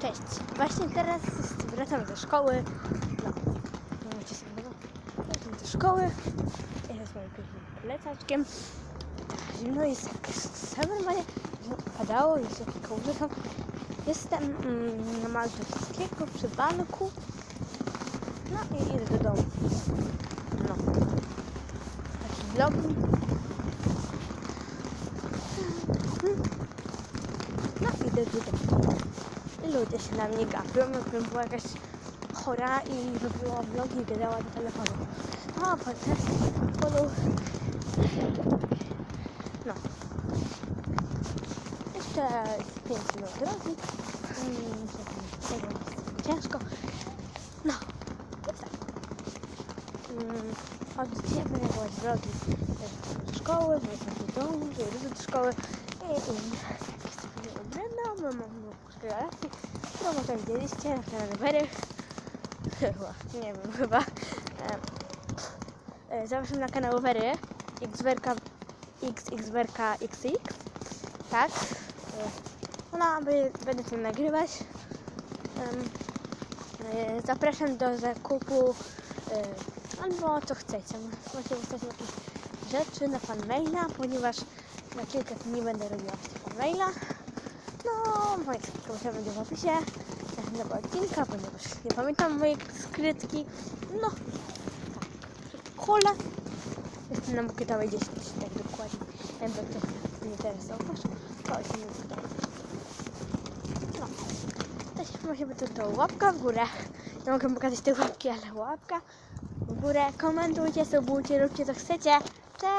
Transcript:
Cześć. Właśnie teraz wracam do szkoły. No, możecie sobie no, wracam do szkoły. Ja z moim pięknym plecaczkiem. Zimno jest jak normalnie no, padało, jest jakieś kołże są. Jestem mm, na Maltowskiego przy banku. No i idę do domu. No. Taki vlog. No idę do domu. I ludzie się na mnie gapią, jakbym była jakaś chora i robiła vlogi i gadała do telefonu. No, podczas polu... No. Jeszcze 5 minut drogi. Mm, ciężko. No, jest tak. Mm, z drogi do szkoły, wracam do domu, do szkoły i, i jakieś takie oglądam, mam relacji, którą może widzieliście na Wery. Chyba, nie wiem, chyba. E, Zapraszam na kanał Wery, xwerka, xxwerka xx, tak. E, by, będę tym nagrywać. E, Zapraszam do zakupu e, albo co chcecie. Możecie wysłać jakieś rzeczy na fanmaila, ponieważ na kilka dni będę robiła fanmaila. No, moje skrytki będzie w opisie następnego odcinka, ponieważ nie pamiętam mojej skrytki. No, tak. Hola. Jestem na Mokytowej 10, tak dokładnie. Jakby ktoś nie interesował, to jest 10. No. Też musi być to łapka w górę. Nie mogę pokazać tej łapki, ale łapka w górę. Komentujcie, subujcie, róbcie co chcecie. Cześć!